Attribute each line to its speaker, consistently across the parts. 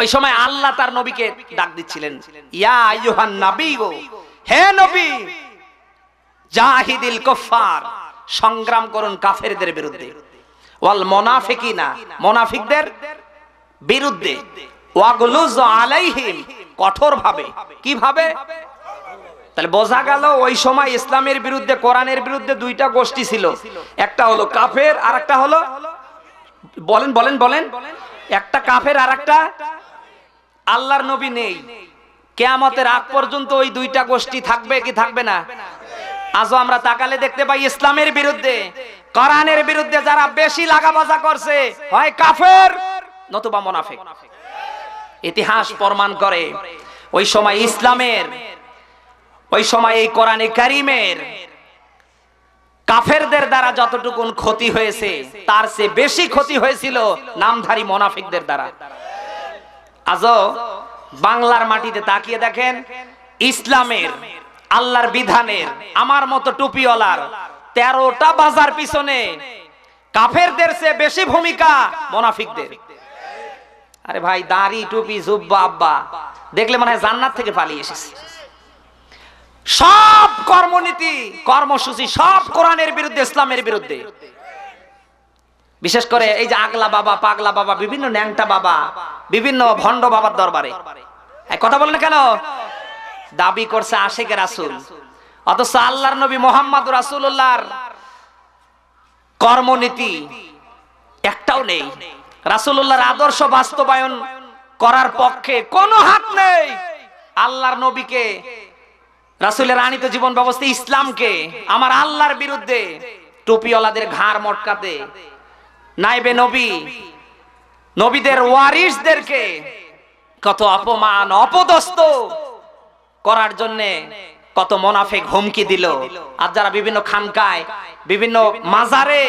Speaker 1: ওই সময় আল্লাহ তার নবীকে ডাক দিচ্ছিলেন, ইয়া আইয়ুহান নবী হে নবী, জাহিদিল কুফার সংগ্রাম করুন কাফেরদের বিরুদ্ধে, ওয়াল মুনাফিকিনা, মুনাফিকদের বিরুদ্ধে, ওয়াগলুজ আলাইহিম, কঠোরভাবে। কীভাবে? তাহলে বোঝা গেল ওই সময় ইসলামের বিরুদ্ধে, কোরআনের বিরুদ্ধে দুইটা গোষ্ঠী ছিল। একটা হলো কাফের আর একটা হলো, বলেন বলেন বলেন। একটা কাফের আর একটা আল্লাহর নবী নেই। কেয়ামতের আগ পর্যন্ত ওই দুইটা গোষ্ঠী থাকবে কি থাকবে না? আজও আমরা তাকালে দেখতে পাই ইসলামের বিরুদ্ধে, কোরআনের বিরুদ্ধে যারা বেশি লাগাবাজা করছে, হয় কাফের নতুবা মোনাফেক। ইতিহাস প্রমাণ করে, ওই সময় ইসলামের, ওই সময় এই কোরআনে কারিমের কাফেরদের দ্বারা যতটুকুন ক্ষতি হয়েছে, তার চেয়ে বেশি ক্ষতি হয়েছিল নামধারী মোনাফিকদের দ্বারা। আজও বাংলার মাটিতে তাকিয়ে দেখেন, ইসলামের, আল্লাহর বিধানের, আমার মতো টুপিওয়ালার তেরোটা বাজার পিছনে কাফেরদের চেয়ে বেশি ভূমিকা মোনাফিকদের। আরে ভাই, দাড়ি, টুপি, জুব্বা, আব্বা, দেখলে মনে হয় জান্নাত থেকে পালিয়ে এসেছে। সব কর্মনীতি, কর্মসূচি সব কোরআনের বিরুদ্ধে, ইসলামের বিরুদ্ধে। বিশেষ করে এই যে আগলা বাবা, পাগলা বাবা, বিভিন্ন ন্যাংটা বাবা, বিভিন্ন ভণ্ড বাবার দরবারে। কথা বলেন কেন? দাবি করছে আশেকে রাসুল। অথচ আল্লাহর নবী মোহাম্মদ রাসুল্লাহর কর্মনীতি একটাও নেই। রাসুল্লাহর আদর্শ বাস্তবায়ন করার পক্ষে কোনো হাত নেই। আল্লাহর নবীকে, রাসুলের আনিত জীবন ব্যবস্থা ইসলামকে, আমার আল্লাহর বিরুদ্ধে টুপিওয়ালাদের ঘাড় মটকাতে নাইবে নবী। নবীদের ওয়ারিসদেরকে কত অপমান, অপদস্থ করার জন্য কত মোনাফেক হুমকি দিল। আর যারা বিভিন্ন খানকায়, বিভিন্ন মাজারে,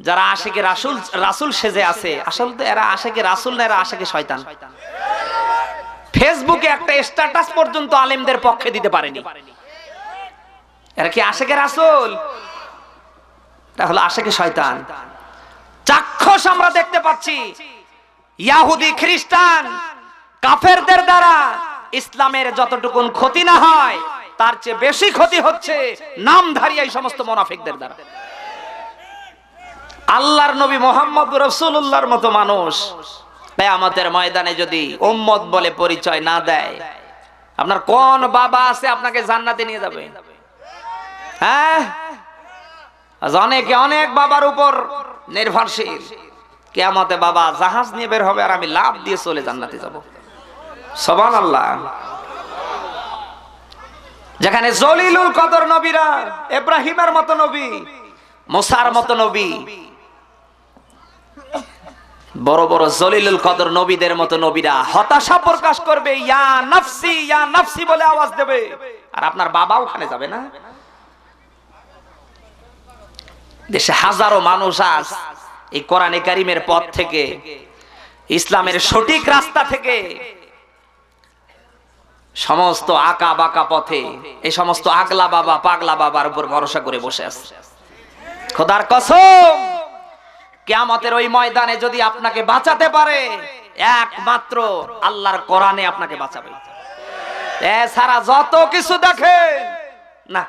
Speaker 1: যারা আশেকে রাসুল রাসুল সেজে আছে, আসলে তো এরা আশেকে রাসুল না, এরা আশেকে শয়তান। ফেসবুকে একটা স্ট্যাটাস পর্যন্ত আলেমদের পক্ষে দিতে পারেনি। এরা কি আশেকে রাসুল? এটা হলো আশেকে শয়তান। চাক্ষুষ আমরা দেখতে পাচ্ছি। ইয়াহুদি খ্রিস্টান, কাফেরদের দ্বারা ইসলামের যতটুকুন ক্ষতি না হয়, তার চেয়ে বেশি ক্ষতি হচ্ছে নামধারী এই সমস্ত মোনাফিকদের দ্বারা। আল্লাহর নবী মোহাম্মদ রসুল্লাহর মতো মানুষ আমাদের ময়দানে যদি উম্মত বলে পরিচয় না দেয়, আপনার কোন বাবা আছে আপনাকে জান্নাতে নিয়ে যাবে? হ্যাঁ? অনেকে অনেক বাবার উপর নির্ভরশীল। কেয়ামতে বাবা জাহাজ নিয়ে বের হবে আর আমি লাভ দিয়ে চলে জান্নাতে যাব। সবান আল্লাহ যেখানে জলিলুল কদর নবীরা, ইব্রাহিমের মতো নবী, মোসার মতো নবী, বড় বড় জলিলুল কদর নবীদের মতো নবীরা হতাশা প্রকাশ করবে, ইয়া নাফসি ইয়া নাফসি বলে আওয়াজ দেবে। আর আপনার বাবা ওখানে যাবে না? দেশে হাজারো মানুষ আজ এই কোরআনে কারিমের পথ থেকে, ইসলামের সঠিক রাস্তা থেকে সমস্ত আকা বাঁকা পথে এই সমস্ত আগলা বাবা, পাগলা বাবার উপর ভরসা করে বসে আছে। খোদার কসম, কেয়ামতের ওই ময়দানে যদি আপনাকে বাঁচাতে পারে, একমাত্র আল্লাহর কোরআনে আপনাকে বাঁচাবে। এছাড়া যত কিছু দেখে না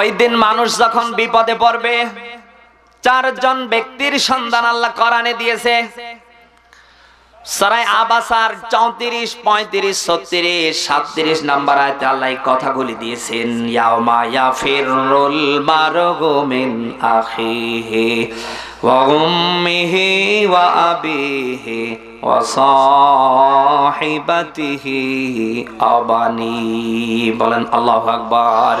Speaker 1: ওই দিন মানুষ যখন বিপদে পড়বে, চারজন ব্যক্তির সন্ধান আল্লাহ কোরআনে দিয়েছে। সরাই আবাসার চৌত্রিশ, পঁয়ত্রিশ, ছত্রিশ, সাতত্রিশ নাম্বার আয়তে আল্লাহ কথাগুলি দিয়েছেন, ইয়াউমা ইয়াফিরুল মারগু মিন আখিহি ওয়া উম্মিহি ওয়া আবিহি ওয়া সাহিবাতিহি আবানি। বলেন, আল্লাহু আকবার।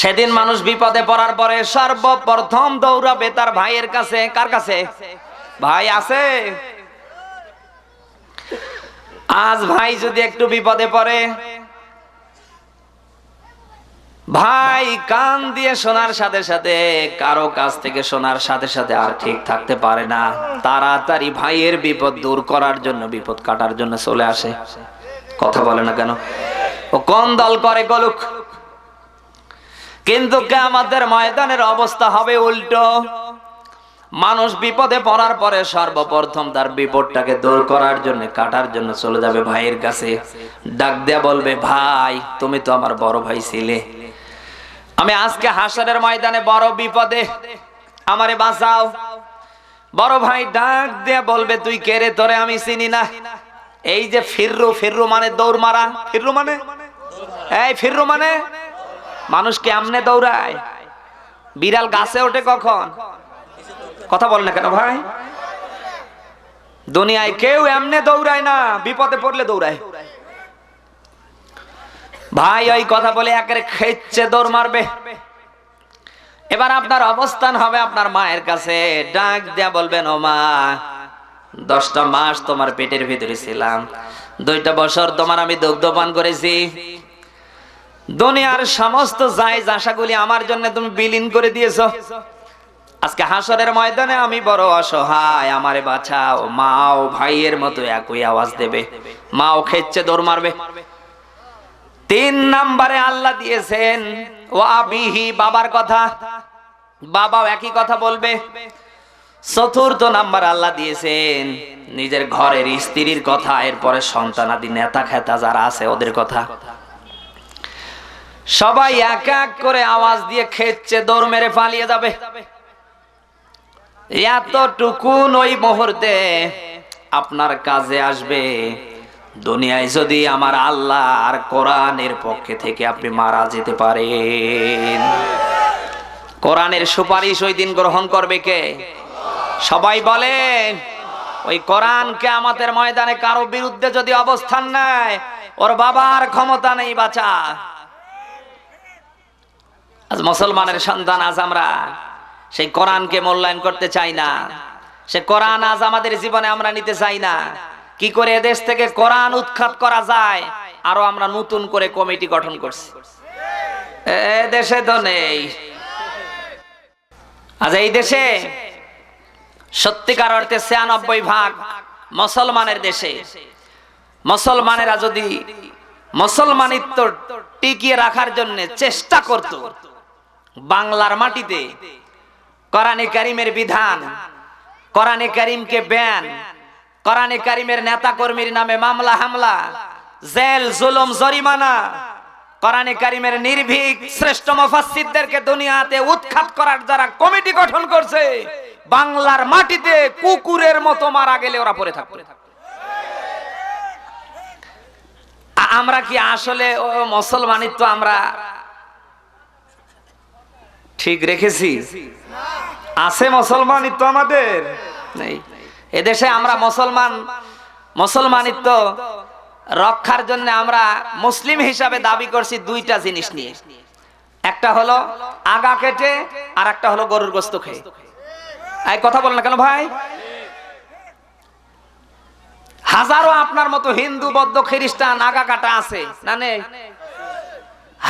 Speaker 1: সেদিন মানুষ বিপদে পড়ার পরে সর্বপ্রথম দৌড়াবে তার ভাইয়ের কাছে। কার কাছে? ভাই আছে? আজ ভাই যদি একটু বিপদে পড়ে, ভাই কান দিয়ে শোনার সাথে সাথে, কারও কাছ থেকে শোনার সাথে সাথে আর ঠিক থাকতে পারে না। তাড়াতাড়ি ভাইয়ের বিপদ দূর করার জন্য, বিপদ কাটার জন্য চলে আসে। কথা বলে না কেন? ও কোন দল করে গলুক? কিন্তু আমাদের ময়দানের অবস্থা হবে উল্টো। মানুষ বিপদে পড়ার পরে সর্বপ্রথম তার বিপদটাকে দূর করার জন্য, কাটার জন্য চলে যাবে ভাইয়ের কাছে। ডাক দেয়া বলবে, ভাই, তুমি তো আমার বড় ভাই ছিলে। আমি আজকে হাসরের ময়দানে বড় বিপদে। আমারে বাঁচাও। বড় ভাই ডাক দেয়া বলবে, তুই কেরে তোরে আমি চিনি না। এই যে ফিররু ফিররু মানে দৌড় মারা। ফিররু মানে? এই ফিররু মানে? মানুষকে আমনে দৌড়ায়? বিড়াল গাছে ওঠে কখন? কথা বল না কেন ভাই? দুনিয়ায় কেউ এমনে দৌড়ায় না, বিপদে পড়লে দৌড়ায়। ভাই, ওই কথা বলে একের খেচ্ছে দৌড় মারবে। এবার আপনার অবস্থান হবে আপনার মায়ের কাছে। ডাক দেয়া বলবেন, ও মা, দশটা মাস তোমার পেটের ভিতরে ছিলাম। দুইটা বছর তোমার আমি দুগ্ধ পান করেছি। দুনিয়ার সমস্ত জায়জ আশাগুলি আমার জন্য তুমি বিলীন করে দিয়েছ। আজকে হাসরের ময়দানে আমি বড় অসহায়, আমারে বাঁচাও, মাও ভাইয়ের মতো একই আওয়াজ দেবে, মাও খেচ্ছে দৌড় মারবে। তিন নাম্বারে আল্লাহ দিয়েছেন ও আবিহি, বাবার কথা। বাবাও একই কথা বলবে। চতুর্থ নাম্বার আল্লাহ দিয়েছেন, নিজের ঘরের স্ত্রীর কথা, এরপরে সন্তানাদি নেতা খেতা যারা আছে ওদের কথা। সবাই এক এক করে আওয়াজ দিয়ে খেচ্ছে দৌড় মেরে পালিয়ে যাবে। এতটুকুন ওই মুহূর্তে আপনার কাজে আসবে। দুনিয়ায় যদি আমার আল্লাহ আর কোরআনের পক্ষে থেকে আপনি মারা যেতে পারেন। কোরআনের সুপারিশ ওই দিন গ্রহণ করবে কে? সবাই বলেন ওই কোরআনকে আমাদের ময়দানে কারও বিরুদ্ধে যদি অবস্থান নেয়, ওর বাবার ক্ষমতা নেই বাঁচা। আজ মুসলমানের সন্তান, আজ আমরা সেই কোরআনকে মূল্যায়ন করতে চাই না। সে কোরআন আজ আমাদের জীবনে আমরা নিতে চাই না। কি করে এদেশ থেকে কোরআন উৎখাত করা যায়, আরও আমরা নতুন করে কমিটি গঠন করছি। দেশে তো নেই। আজ এই দেশে সত্যিকার অর্থে ছিয়ানব্বই ভাগ মুসলমানের দেশে। মুসলমানেরা যদি মুসলমানিত্ব টিকিয়ে রাখার জন্য চেষ্টা করত বাংলার মাটিতে কোরআনে কারিমের বিধান, কোরআনে কারিমকে ব্যান, কোরআনে কারিমের নেতা কর্মীর নামে মামলা, হামলা, জেল, জুলুম, জরিমানা, কোরআনে কারিমের নির্ভীক শ্রেষ্ঠ মুফাসসিরদেরকে দুনিয়াতে উৎখাত করার যারা কমিটি গঠন করছে, বাংলার মাটিতে কুকুরের মতো মারা গেলে ওরা পড়ে থাকবে। আমরা কি আসলে মুসলমানিত্ব আমরা ঠিক রেখেছি। আছে মুসলমানিত্ব আমাদের? নেই। এদেশে আমরা মুসলমান মুসলমানিত্ব রক্ষার জন্য আমরা মুসলিম হিসাবে দাবি করছি দুইটা জিনিস নিয়ে। একটা হলো আগা কেটে, আর একটা হলো গরুর গোস্ত খেয়ে। এই কথা বলেন না কেন ভাই? হাজারো আপনার মতো হিন্দু, বৌদ্ধ, খ্রিস্টান আগা কাটা আছে, না নেই?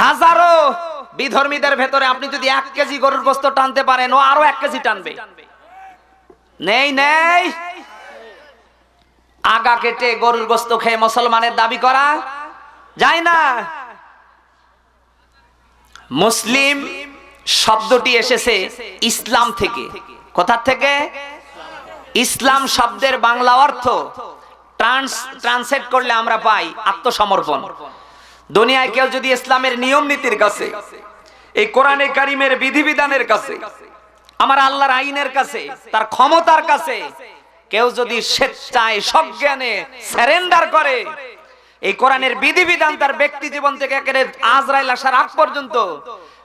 Speaker 1: হাজারো বিধর্মীদের ভেতরে আপনি যদি এক কেজি গরুর গোস্ত টানতে পারেন, ও আরও এক কেজি টানবে। নেই নেই। আগা কেটে গরুর গোস্ত খেয়ে মুসলমানের দাবি করা যায় না। মুসলিম শব্দটি এসেছে ইসলাম থেকে। কোথা থেকে? ইসলাম শব্দের বাংলা অর্থ ট্রান্স ট্রান্সলেট করলে আমরা পাই আত্মসমর্পণ। দুনিয়ায় কেউ যদি ইসলামের নিয়ম নীতির কাছে এই কোরআনে কারিমের বিধিবিধানের কাছে, আমার আল্লাহর আইনের কাছে, তার ক্ষমতার কাছে, কেউ যদি স্বেচ্ছায় সজ্ঞানে স্যারেন্ডার করে, এই কোরআনের বিধিবিধান তার ব্যক্তি জীবন থেকে একেবারে আজরাইল আসার আগ পর্যন্ত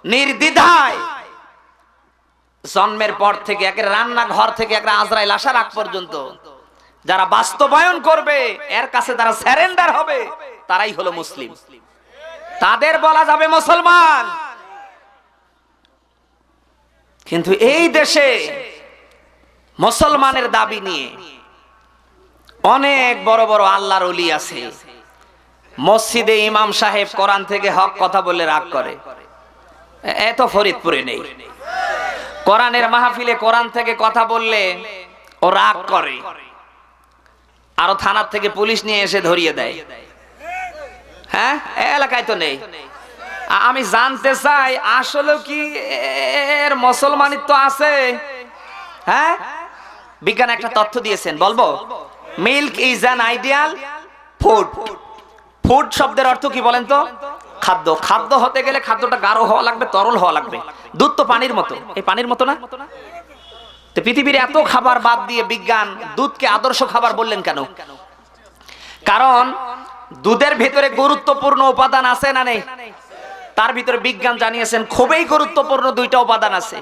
Speaker 1: নির্দ্বিধায় জন্মের পর থেকে একের রান্না ঘর থেকে একটা আজরাইল আসার আগ পর্যন্ত যারা বাস্তবায়ন করবে, এর কাছে তারা স্যারেন্ডার হবে, তারাই হলো মুসলিম। তাদের বলা যাবে মুসলমান। কিন্তু এই দেশে মুসলমানের দাবি নিয়ে অনেক বড় বড় আল্লাহর অলি আছে। মসজিদে ইমাম সাহেব কোরআন থেকে হক কথা বলে রাগ করে। এত ফরিদপুরে নেই। কোরআনের মাহফিলে কোরআন থেকে কথা বললে ও রাগ করে। আরও থানার থেকে পুলিশ নিয়ে এসে ধরিয়ে দেয়। হ্যাঁ? এলাকায় তো নেই। আমি জানতে চাই আসলে কি এর মুসলমানিত্ব আছে? হ্যাঁ? বিজ্ঞান একটা তথ্য দিয়েছেন, বলব? Milk is an ideal food food শব্দের অর্থ কি বলেন তো? খাদ্য। খাদ্য হতে গেলে খাদ্যটা গাঢ় হওয়া লাগবে, তরল হওয়া লাগবে। দুধ তো পানির মতো। এই পানির মতো না? তো পৃথিবীর এত খাবার বাদ দিয়ে বিজ্ঞান দুধকে আদর্শ খাবার বললেন কেন? কারণ দুধের ভিতরে গুরুত্বপূর্ণ উপাদান আছে না নেই? তার ভিতরে বিজ্ঞান জানিয়েছেন, খুবই গুরুত্বপূর্ণ দুইটা উপাদান আছে।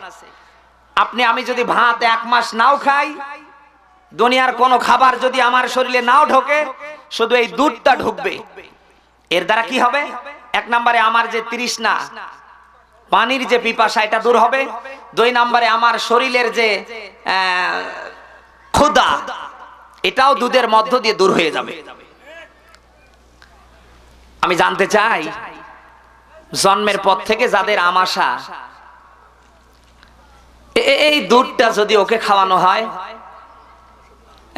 Speaker 1: আপনি, আমি যদি ভাত এক মাস নাও খাই, দুনিয়ার কোনো খাবার যদি আমার শরীরে নাও ঢোকে, শুধু এই দুধটা ঢুকবে। এর দ্বারা কি হবে? এক নম্বরে আমার যে তৃষ্ণা, পানির যে পিপাসা, এটা দূর হবে। দুই নম্বরে আমার শরীরের যে ক্ষুধা, এটাও দুধের মধ্য দিয়ে দূর হয়ে যাবে। আমি জানতে চাই জন্মের পর থেকে যাদের আমাশা এই দুধটা যদি ওকে খাওয়ানো হয়,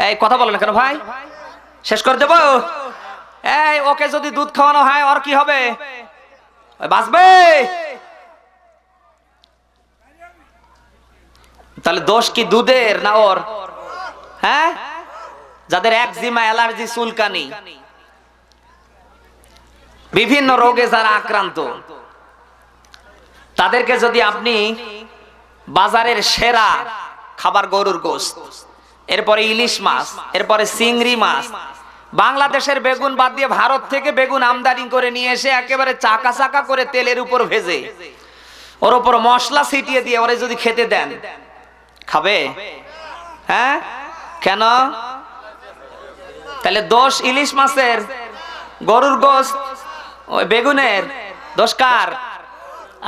Speaker 1: এই কথা বলো না কেন ভাই? শেষ করে দেবো? এই, ওকে যদি দুধ খাওয়ানো হয়, ওর কি হবে? বাঁচবে? তাহলে দোষ কি দুধের না ওর? হ্যাঁ? যাদের একজিমা, অ্যালার্জি, চুলকানি। বিভিন্ন রোগে যারা আক্রান্ত, তাদেরকে যদি আপনি বাজারের সেরা খাবার গরুর গোস্ত, এরপরে ইলিশ মাছ, এরপরে চিংড়ি মাছ, বাংলাদেশের বেগুন বাদ দিয়ে ভারত থেকে বেগুন আমদানি করে নিয়ে এসে একেবারে চাকা চাকা করে তেলের উপর ভেজে, ওর উপর মশলা ছিটিয়ে দিয়ে ওরে যদি খেতে দেন, খাবে? হ্যাঁ? কেন? তাহলে দোষ ইলিশ মাছের গরুর গোস্ত ওই বেগুনের দোষ কার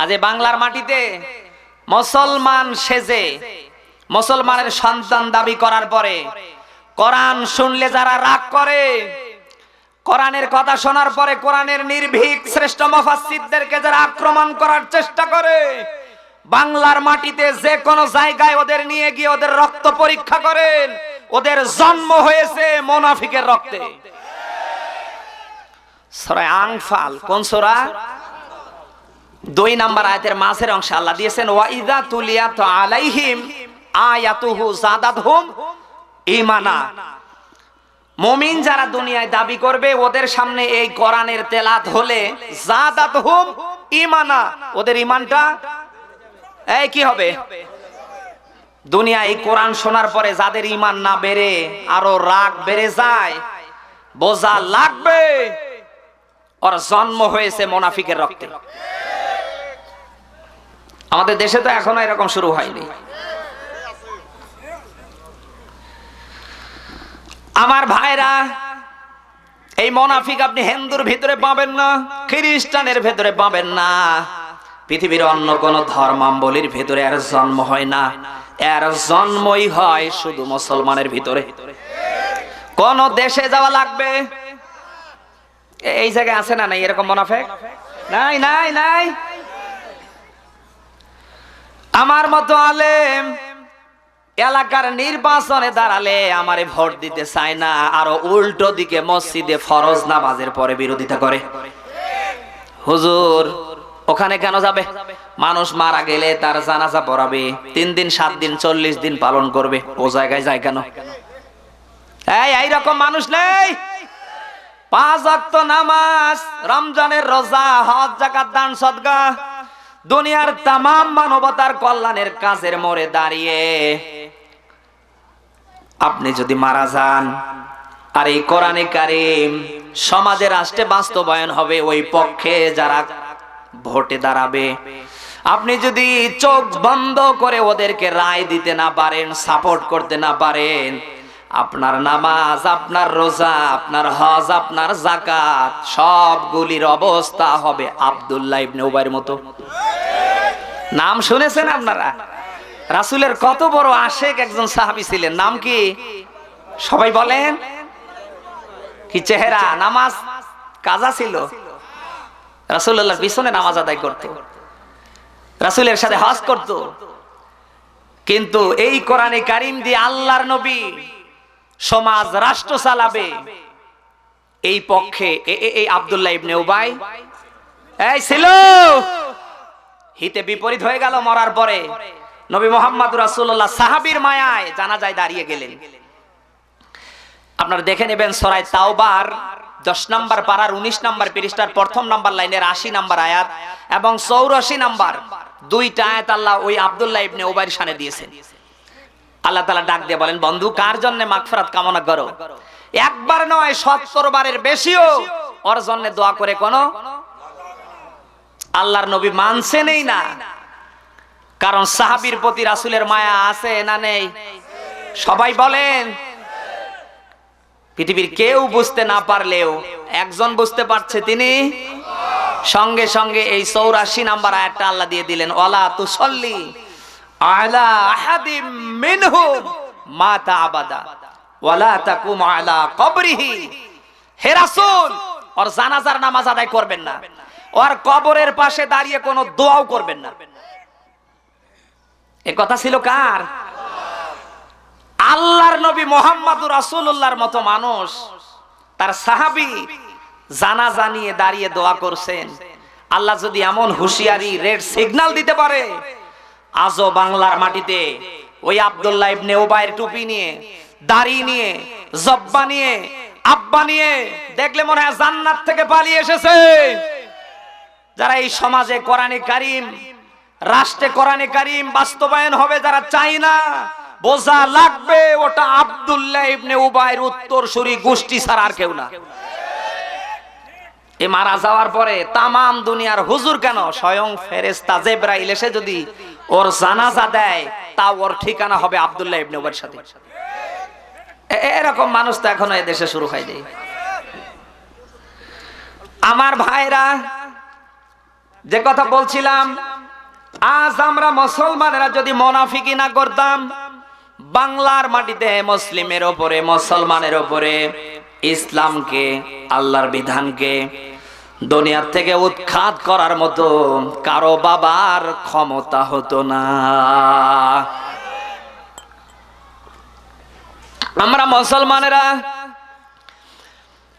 Speaker 1: আজ বাংলার মাটিতে মুসলমান সেজে, মুসলমানের সন্তান দাবি করার পরে কোরআন শুনলে যারা রাগ করে, কোরআনের কথা শোনার পরে কোরআনের নির্ভীক শ্রেষ্ঠ মফাসিদদেরকে যারা আক্রমণ করার চেষ্টা করে, বাংলার মাটিতে যে কোনো জায়গায় ওদের নিয়ে গিয়ে ওদের রক্ত পরীক্ষা করেন, ওদের জন্ম হয়েছে মোনাফিকের রক্তে। সরাই আংফাল কোন সোরা? দুই নাম্বার আয়াতের মাঝের অংশে আল্লাহ দিয়েছেন ওয়াইদা তুলিয়াত আলাইহিম আয়াতুহু জাদাতহুম ঈমানা। মুমিন যারা দুনিয়ায় দাবি করবে, ওদের সামনে এই কোরআনের তেলাত হলে জাদাতহুম ঈমানা। ওদের ঈমানটা, এই কি হবে? দুনিয়া এই কোরআন শোনার পরে যাদের ঈমান না বেড়ে, আরও রাগ বেড়ে যায়, বোঝা লাগবে। ওর জন্ম হয়েছে মোনাফিকের রক্তে। আমাদের দেশে তো এখনও এরকম শুরু হয়নি। আমার ভাইরা, এই মোনাফিক আপনি হিন্দুর ভিতরে পাবেন না, খ্রিস্টানের ভেতরে পাবেন না। পৃথিবীর অন্য কোন ধর্মাম্বলীর ভেতরে এর জন্ম হয় না। এর জন্মই হয় শুধু মুসলমানের ভিতরে। কোন দেশে যাওয়া লাগবে এই জায়গায় আছে না নাই? এরকম মোনাফেক? নাই নাই নাই। আমার মতো আলেম এলাকার নির্বাচনে দাঁড়ালে আমারে ভোট দিতে চায় না, আরও উল্টো দিকে মসজিদে ফরজ নামাজের পরে বিরোধিতা করে। হুজুর, ওখানে কেন যাবে? মানুষ মারা গেলে তার জানাজা পড়াবে, তিন দিন, সাত দিন, চল্লিশ দিন পালন করবে। ও জায়গায় যায় কেন? এই, এইরকম মানুষ নেই! পাঁচ ওয়াক্ত নামাজ, রমজানের রোজা, হজ, জাকাত, দান, সদকা। দুনিয়ার তাম মানবতার কল্যাণের কাজের মোড়ে দাঁড়িয়ে আপনি যদি মারা যান, আর এই কোরআনে কারিম সমাজে রাষ্ট্রে বাস্তবায়ন হবে, ওই পক্ষে যারা ভোটে দাঁড়াবে, আপনি যদি চোখ বন্ধ করে ওদেরকে রায় দিতে না পারেন, সাপোর্ট করতে না পারেন আপনার নামাজ, আপনার রোজা, আপনার হজ, আপনার জাকাত সবগুলির অবস্থা হবে আব্দুল্লাহ ইবনে উবাইর মতো। নাম শুনেছেন আপনারা? রাসূলের কত বড় আশেক একজন সাহাবী ছিলেন। নাম কি? সবাই বলেন। কি চেহারা? নামাজ কাজা ছিল? রাসূলুল্লাহর পিছনে নামাজ আদায় করত। রাসূলের সাথে হজ করত। কিন্তু এই কোরআনে কারিম দিয়ে আল্লাহর নবী সমাজ রাষ্ট্র চালাবে। এই পক্ষে এই আব্দুল্লাহ ইবনে উবাই, এই ছিল। হিতে বিপরীত হয়ে গেল মরার পরে। নবী মোহাম্মদ রাসূলুল্লাহ সাহাবীর মায়ায় জানাজায় দাঁড়িয়ে গেলেন। আপনারা দেখে নেবেন সরাই তাওবার, দশ নম্বর পাড়ার উনিশ নম্বর পৃষ্ঠার প্রথম নাম্বার লাইনের আশি নাম্বার আয়াত এবং চৌরাশি নাম্বার দুইটা আয়াত আল্লাহ ওই আব্দুল্লাহ ইবনে ওবাইর শানে দিয়েছেন। আল্লাহ তালা ডাক দিয়ে বলেন, বন্ধু, কার জন্য মাগফিরাত কামনা করো? একবার নয়, সত্তর বারের বেশিও ওর জন্য দোয়া করে কোন আল্লাহর নবী মানছে নেই না। কারণ সাহাবীর প্রতি রাসূলের মায়া আছে না নেই? সবাই বলেন, পৃথিবীর কেউ বুঝতে না পারলেও, একজন বুঝতে পারছে তিনি। সঙ্গে সঙ্গে এই চৌরাশি নাম্বার আয়াতটা আল্লাহ দিয়ে দিলেন, ওয়ালা তুসল্লি আলা ওয়ালা তাকুম আলা কবরিহি। হে রাসূল জানাজার নামাজ আদায় করবেন না কবরের পাশে দাঁড়িয়ে কোনো দোয়াও করবেন না। এ কথা ছিল কার? আল্লাহর নবী মোহাম্মদুর রাসূলুল্লাহর মতো মানুষ, তার সাহাবী জানা জানিয়ে দাঁড়িয়ে দোয়া করছেন। আল্লাহ যদি এমন হুঁশিয়ারি, রেড সিগন্যাল দিতে পারে আজও বাংলার মাটিতে ওই আব্দুল্লাহ ইবনে ওবায়ের টুপি নিয়ে, দাড়ি নিয়ে, জব্বা নিয়ে, আব্বা নিয়ে দেখলে মনে হয় জান্নাত থেকে পালিয়ে এসেছে। যারা এই সমাজে কোরআনে কারিম, রাষ্ট্রে কোরআনে কারিম বাস্তবায়ন হবে যারা চাই না, বোঝা লাগবে ওটা আব্দুল্লাহ ইবনে উবাইর উত্তর সুরি গোষ্ঠী ছাড়া আর কেউ না। এ মারা যাওয়ার পরে তামাম দুনিয়ার হুজুর কেন? স্বয়ং ফেরেস্তা জেব্রাইল এসে যদি ওর জানাজা দেয় তা ওর ঠিকানা হবে আব্দুল্লাহ ইবনে উবাইর সাথে। এরকম মানুষ তো এখনও দেশে শুরু হয়নি। আমার ভাইরা, যে কথা বলছিলাম, আজ আমরা মুসলমানেরা যদি মোনাফিকি না করতাম, বাংলার মাটিতে মুসলিমের ওপরে, মুসলমানের ওপরে, ইসলামকে, আল্লাহর বিধানকে দুনিয়ার থেকে উৎখাত করার মতো কারও বাবার ক্ষমতা হতো না। আমরা মুসলমানেরা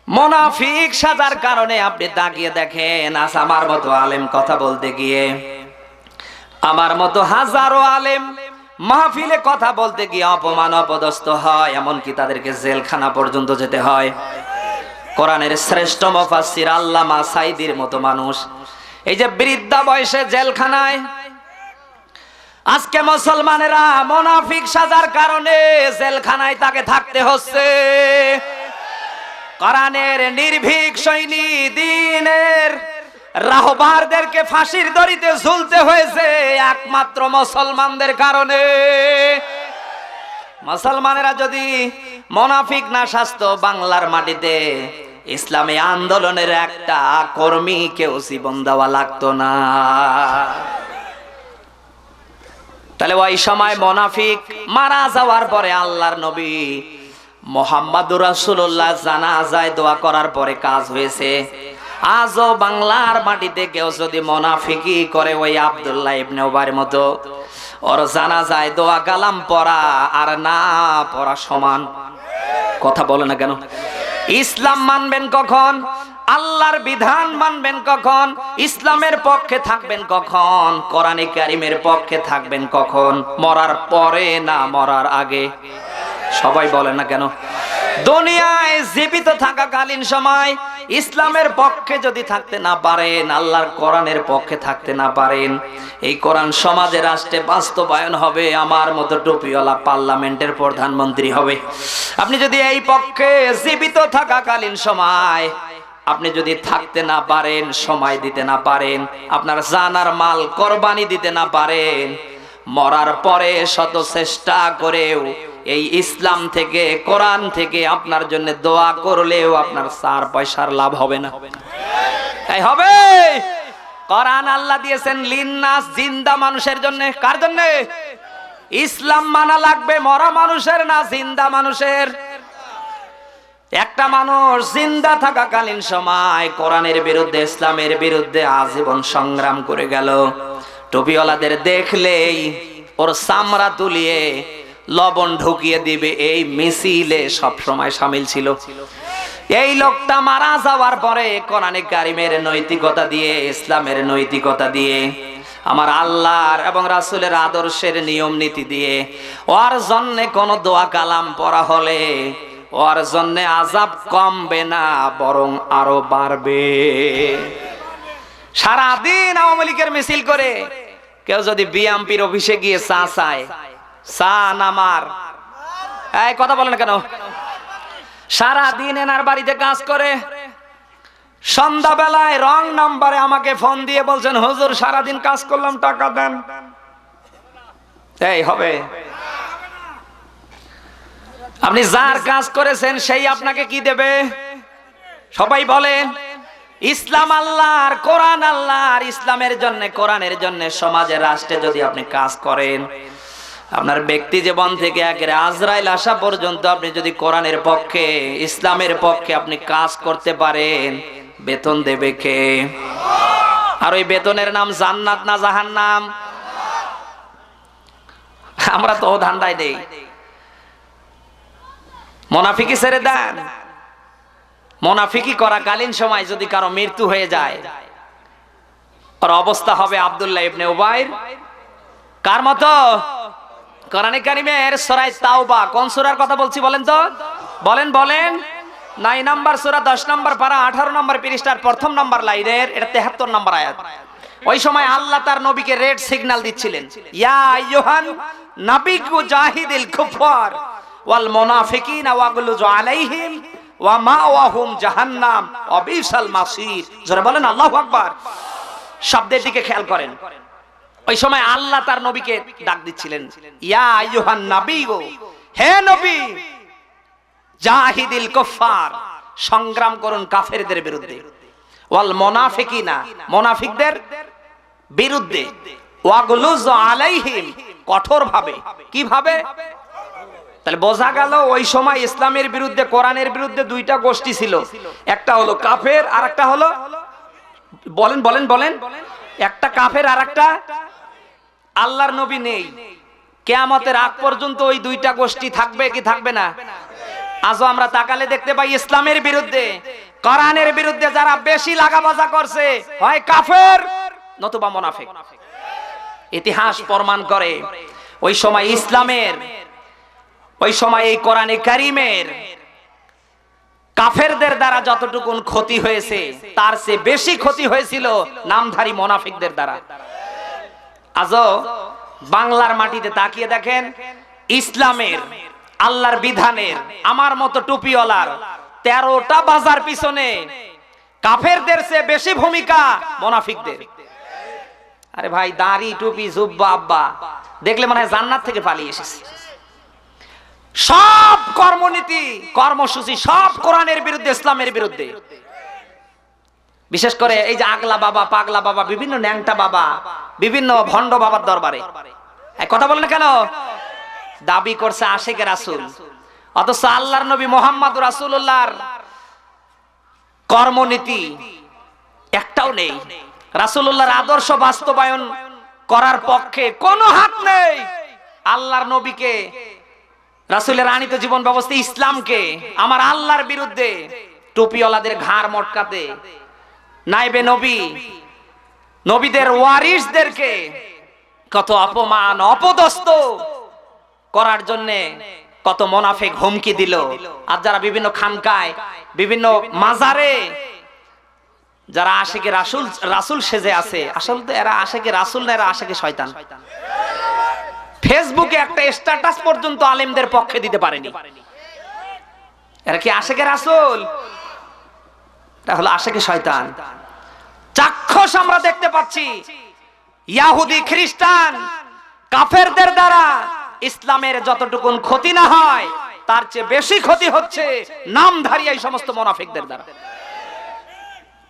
Speaker 1: মোনাফিক সাজার কারণে আপনি তাকিয়ে দেখেন, আজ আমার মতো আলেম কথা বলতে গিয়ে, আমার মতো হাজারো আলেম মাহফিলে কথা বলতে গিয়ে অপমান, অপদস্থ হয়, এমনকি তাদেরকে জেলখানা পর্যন্ত যেতে হয়। কোরআনের শ্রেষ্ঠ মফাসির আল্লামা সাইদির মতো মানুষ। এই যে বৃদ্ধা বয়সে জেলখানায়, আজকে মুসলমানেরা মোনাফিক সাজার কারণে জেলখানায় তাকে থাকতে হচ্ছে। কোরআনের নির্ভীক সৈনী দিনের রাহবারদেরকে ফাঁসির দড়িতে ঝুলতে হয়েছে একমাত্র মুসলমানদের কারণে। মুসলমানেরা যদি মোনাফিক না স্বাস্থ্য বাংলার মাটিতে, ইসলামী আন্দোলনের একটা কর্মী কেউ জীবন দেওয়া লাগতো না। তাহলে ওই সময় মোনাফিক মারা যাওয়ার পরে আল্লাহর নবী মোহাম্মদুর জানা যায় দোয়া করার পরে কাজ হয়েছে। আজও বাংলার মাটিতে কেউ যদি মোনাফিকি করে ওই আব্দুল্লাহ ইবনে ওবার মতো ওর জানাজায় দোয়া কালাম পড়া আর না পড়া সমান। কথা বলে না কেন? ইসলাম মানবেন কখন? আল্লাহর বিধান মানবেন কখন? ইসলামের পক্ষে থাকবেন কখন? কোরআনে কারিমের পক্ষে থাকবেন কখন? মরার পরে না মরার আগে? সবাই বলে না কেন? দুনিয়ায় জীবিত থাকাকালীন সময় ইসলামের পক্ষে যদি থাকতে না পারেন, আল্লাহর কোরআনের পক্ষে থাকতে না পারেন, এই কোরআন সমাজে রাষ্ট্রে বাস্তবায়ন হবে, আমার মতো টুপিওয়ালা পার্লামেন্টের প্রধানমন্ত্রী হবে। আপনি যদি এই পক্ষে জীবিত থাকাকালীন সময় আপনি যদি থাকতে না পারেন, সময় দিতে না পারেন, আপনার জানার মাল কোরবানি দিতে না পারেন, মরার পরে শত চেষ্টা করেও এই ইসলাম থেকে, কোরআন থেকে আপনার জন্য দোয়া করলেও আপনার চার পয়সার লাভ হবে না। তাই হবে? কোরআন আল্লাহ দিয়েছেন লিন্নাস, জিন্দা মানুষের জন্য। কার জন্য? ইসলাম মানা লাগবে মরা মানুষের না জিন্দা মানুষের? একটা মানুষ জিন্দা থাকাকালীন সময় কোরআনের বিরুদ্ধে, ইসলামের বিরুদ্ধে আজীবন সংগ্রাম করে গেল। টুপিওয়ালাদের দেখলেই ওর সামরা তুলিয়ে লবণ ঢুকিয়ে দিবে। এই মিছিলে সব সময় সামিল ছিল। এই লোকটা মারা যাওয়ার পরে কোরআনে কারিমের নৈতিকতা দিয়ে, ইসলামের নৈতিকতা দিয়ে, আমার আল্লাহর এবং রাসুলের আদর্শের নিয়ম নীতি দিয়ে, ওর জন্য কোন দোয়া কালাম পড়া হলে ওর জন্য আজাব কমবে না, বরং আরও বাড়বে। সারাদিন আওয়ামী লীগের মিছিল করে, কেউ যদি বিএমপির অফিসে গিয়ে চা চায় এই, কথা বলেন কেন? এনার বাড়িতে কাজ করে। রং নাম্বারে আমাকে ফোন দিয়ে বলছেন সারাদিন কাজ করলাম, টাকা দেন। এই, হবে। আপনি যার কাজ করেছেন, সেই আপনাকে কি দেবে? সবাই বলেন, ইসলাম আল্লাহর, কোরআন আল্লাহর, ইসলামের জন্য, কোরআনের জন্য সমাজে রাষ্ট্রে যদি আপনি কাজ করেন আপনার ব্যক্তি জীবন থেকে একের আজরাইল আসা পর্যন্ত আপনি যদি কোরআনের পক্ষে, ইসলামের পক্ষে আপনি কাজ করতে পারেন, বেতন দেবে কে? আর ওই বেতনের নাম জান্নাত না জাহান্নাম? আমরা তো ধান্দায় নেই মোনাফিকি ছেড়ে দেন। মোনাফিকি করাকালীন সময় যদি কারও মৃত্যু হয়ে যায়। অবস্থা হবে আব্দুল্লাহ ইবনে উবাইর। কার মতো? কোরআনে কারিমের সরাই তাওবা কোন সূরার কথা বলছি বলেন তো? বলেন বলেন। নাই নাম্বার সূরা 10 নাম্বার পারা 18 নাম্বার পৃষ্ঠার প্রথম নাম্বার লাইনের, এটা 73 নাম্বার আয়াত। ওই সময় আল্লাহ তার নবীকে রেড সিগন্যাল দিচ্ছিলেন। ইয়া আইয়ুহান নাবিগু জাহিদিল কুফার ওয়াল মুনাফিকিনা ওয়াগলুজু আলাইহিম ওয়া মাওয়াহুম জাহান্নাম। ওয়া বিসাল মাসির। জোরে বলেন, আল্লাহু আকবার। শব্দের দিকে খেয়াল করেন। ওই সময় আল্লাহ তার নবীকে ডাক দিচ্ছিলেন, ইয়া নাবী গো, হে নবী, জাহিদিল সংগ্রাম করুন কাফেরদের বিরুদ্ধে, ওয়াল মুনাফিকিনা, মুনাফিকদের বিরুদ্ধে, ওয়াগলুজ আলাইহিম, কঠোরভাবে। কীভাবে? তাহলে বোঝা গেল ওই সময় ইসলামের বিরুদ্ধে, কোরআনের বিরুদ্ধে দুইটা গোষ্ঠী ছিল। একটা হলো কাফের আর একটা হলো বলেন বলেন বলেন। একটা কাফের আর একটা আল্লাহর নবী নেই। কেয়ামতের আগ পর্যন্ত ওই দুইটা গোষ্ঠী থাকবে কি থাকবে না? আজও আমরা তাকালে দেখতে পাই ইসলামের বিরুদ্ধে, কোরআনের বিরুদ্ধে যারা বেশি লাগাবাজা করছে, হয় কাফের নতুবা মোনাফেক। ইতিহাস প্রমাণ করে, ওই সময় ইসলামের, ওই সময় এই কোরআনে কারিমের কাফেরদের দ্বারা যতটুকুন ক্ষতি হয়েছে, তার চেয়ে বেশি ক্ষতি হয়েছিল নামধারী মোনাফিকদের দ্বারা। আজও বাংলার মাটিতে তাকিয়ে দেখেন, ইসলামের, আল্লাহর বিধানের, আমার মতো টুপিওয়ালার তেরোটা বাজার পিছনে কাফেরদের চেয়ে বেশি ভূমিকা মোনাফিকদের। আরে ভাই, দাড়ি, টুপি, জুব্বা, আব্বা, দেখলে মনে হয় জান্নাত থেকে পালিয়ে এসেছে। সব কর্মনীতি, কর্মসূচি সব কোরআনের বিরুদ্ধে, ইসলামের বিরুদ্ধে। বিশেষ করে এই যে আগলা বাবা, পাগলা বাবা, বিভিন্ন ন্যাংটা বাবা বিভিন্ন ভণ্ড বাবার দরবারে। কথা বলেন কেন? দাবি করছে আশেকে রাসুল। অথচ আল্লাহর নবী মোহাম্মদ রাসুল্লাহর কর্মনীতি একটাও নেই। রাসুল্লাহর আদর্শ বাস্তবায়ন করার পক্ষে কোনো হাত নেই। আল্লাহর নবীকে, রাসুলের আনিত জীবন ব্যবস্থা ইসলামকে, আমার আল্লাহর বিরুদ্ধে টুপিওয়ালাদের ঘাড় মটকাতে, নাইবে নবী নবীদের ওয়ারিসদেরকে কত অপমান, অপদস্থ করার জন্যে কত মোনাফেক হুমকি দিল। আর যারা বিভিন্ন খানকায়, বিভিন্ন মাজারে, যারা আশেকে রাসুল রাসুল সেজে আছে, আসলে তো এরা আশেকে রাসুল না, এরা আশেকে শয়তান। ফেসবুকে একটা স্ট্যাটাস পর্যন্ত আলেমদের পক্ষে দিতে পারেনি। এরা কি আশেকে রাসুল? এটা হলো আশেকে শয়তান। চাক্ষুষ আমরা দেখতে পাচ্ছি। ইয়াহুদি খ্রিস্টান, কাফেরদের দ্বারা ইসলামের যতটুকুন ক্ষতি না হয়, তার চেয়ে বেশি ক্ষতি হচ্ছে নামধারী এই সমস্ত মোনাফিকদের দ্বারা।